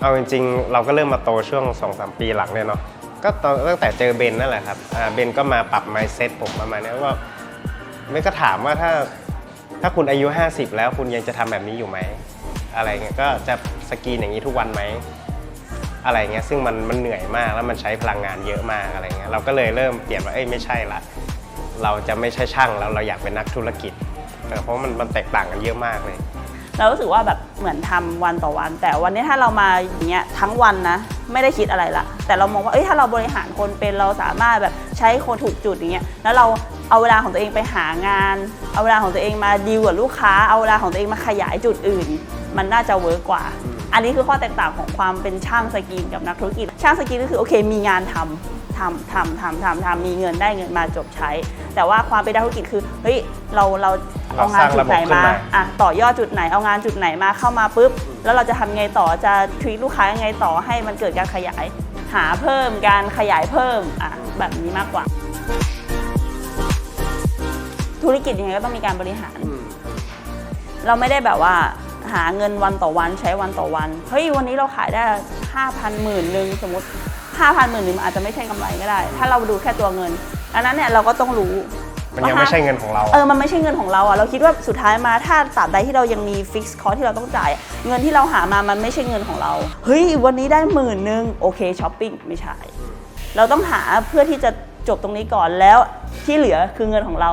เอาจริงๆ เราก็เริ่มมาโตช่วง2อสปีหลังเนี่ยเนาะก็ตั้งแต่เจอเบนนั่นแหละครับเบนก็มาปรับ mindset ผมประมาณนี้ว่าไม่ก็ถามว่าถ้าถ้าคุณอายุ 50 แล้วคุณยังจะทำแบบนี้อยู่ไหม อะไรเงี้ยก็จะสกีนอย่างนี้ทุกวันไหม อะไรเงี้ยซึ่งมันมันเหนื่อยมากแล้วมันใช้พลังงานเยอะมากอะไรเงี้ยเราก็เลยเริ่มเปลี่ยนว่าเอ้ยไม่ใช่ละเราจะไม่ใช่ช่างแล้วเราอยากเป็นนักธุรกิจเพราะมันมันแตกต่างกันเยอะมากเลย เรารู้สึกว่าแบบเหมือนทำวันต่อวัน แต่วันนี้ถ้าเรามาอย่างเงี้ยทั้งวันนะไม่ได้คิดอะไรละแต่เรามองว่าเอ้ยถ้าเราบริหารคนเป็นเราสามารถแบบใช้คนถูกจุดอย่างเงี้ยแล้วเราเอาเวลาของตัวเองไปหางาน เอาเวลาของตัวเองมาดีลกับลูกค้า เอาเวลาของตัวเองมาขยายจุดอื่น มันน่าจะเวิร์กกว่า อันนี้คือข้อแตกต่างของความเป็นช่างสกรีนกับนักธุรกิจ ช่างสกรีนก็คือโอเค มีงานทำทำทำทำทำทำมีเงินได้เงินมาจบใช้ แต่ว่าความเป็นนักธุรกิจคือเฮ้ยเราเราเอางานจุดไหนเราสร้างระบบขึ้นมามาอะต่อยอดจุดไหนเอางานจุดไหนมาเข้ามาปุ๊บ แล้วเราจะทำไงต่อจะทวีลูกค้ายังไงต่อให้มันเกิดการขยาย หาเพิ่มการขยายเพิ่มอะแบบนี้มากกว่า ธุรกิจยังไงก็ต้องมีการบริหาร เราไม่ได้แบบว่า หาเงินวันต่อวันใช้วันต่อวัน เฮ้ยวันนี้เราขายได้ห้าพันหมื่นหนึ่งสมมติห้าพันหมื่นหนึ่งอาจจะไม่ใช่กำไรก็ได้ ถ้าเราดูแค่ตัวเงินดังนั้นเนี่ยเราก็ต้องรู้มันยังไม่ใช่เงินของเรา เออ มันไม่ใช่เงินของเราอะ เราคิดว่าสุดท้ายมาถ้าตราบใดที่เรายังมีฟิกซ์คอร์ที่เราต้องจ่าย เงินที่เราหามา มันไม่ใช่เงินของเรา เฮ้ย วันนี้ได้หมื่นหนึ่งโอเคช้อปปิ้งไม่ใช่ เราต้องหาเพื่อที่จะจบตรงนี้ก่อนแล้วที่เหลือคือเงินของเรา